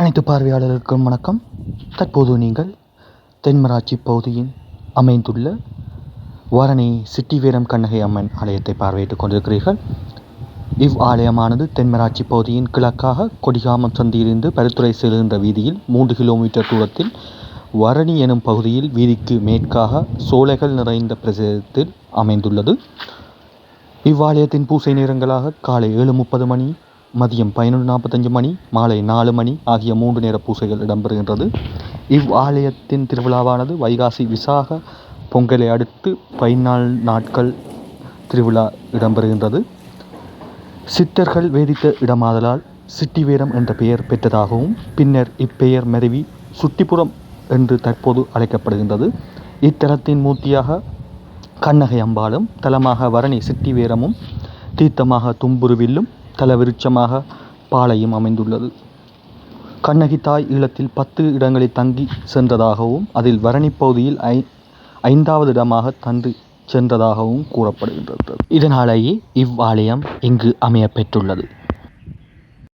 அனைத்து பார்வையாளர்களுக்கும் வணக்கம். தற்போது நீங்கள் தென்மராட்சி பகுதியில் அமைந்துள்ள வாரணி சிட்டி வீரம் கண்ணகை அம்மன் ஆலயத்தை பார்வையிட்டுக் கொண்டிருக்கிறீர்கள். இவ் ஆலயமானது தென்மராட்சி பகுதியின் கிழக்காக கொடிகாமம் சந்தியிலிருந்து பருத்துறை செல்கின்ற வீதியில் மூன்று கிலோமீட்டர் தூரத்தில் வரணி எனும் பகுதியில் வீதிக்கு மேற்காக சோலைகள் நிறைந்த பிரதேசத்தில் அமைந்துள்ளது. இவ்வாலயத்தின் பூசை நேரங்களாக காலை ஏழு முப்பது மணி மதியம் பதினொன்று நாற்பத்தஞ்சு மணி மாலை நாலு மணி ஆகிய மூன்று நேர பூசைகள் இடம்பெறுகின்றது. இவ் ஆலயத்தின் திருவிழாவானது வைகாசி விசாக பொங்கலை அடுத்து பதினாலு நாட்கள் திருவிழா இடம்பெறுகின்றது. சித்தர்கள் வேதித்த இடமாதலால் சிட்டிவேரம் என்ற பெயர் பெற்றதாகவும் பின்னர் இப்பெயர் மருவி சுட்டிப்புறம் என்று தற்போது அழைக்கப்படுகின்றது. இத்தலத்தின் மூர்த்தியாக கண்ணகை அம்பாளும் தலமாக வரணி சிட்டிவேரமும் தீர்த்தமாக தும்புருவில்லும் தலவிருட்சமாக பாளையம் அமைந்துள்ளது. கண்ணகி தாய் ஈழத்தில் பத்து இடங்களில் தங்கி சென்றதாகவும் அதில் வரணி பகுதியில் ஐ ஐந்தாவது இடமாக தந்து சென்றதாகவும் கூறப்படுகின்றது. இதனாலேயே இவ்வாலயம் இங்கு அமைய பெற்றுள்ளது.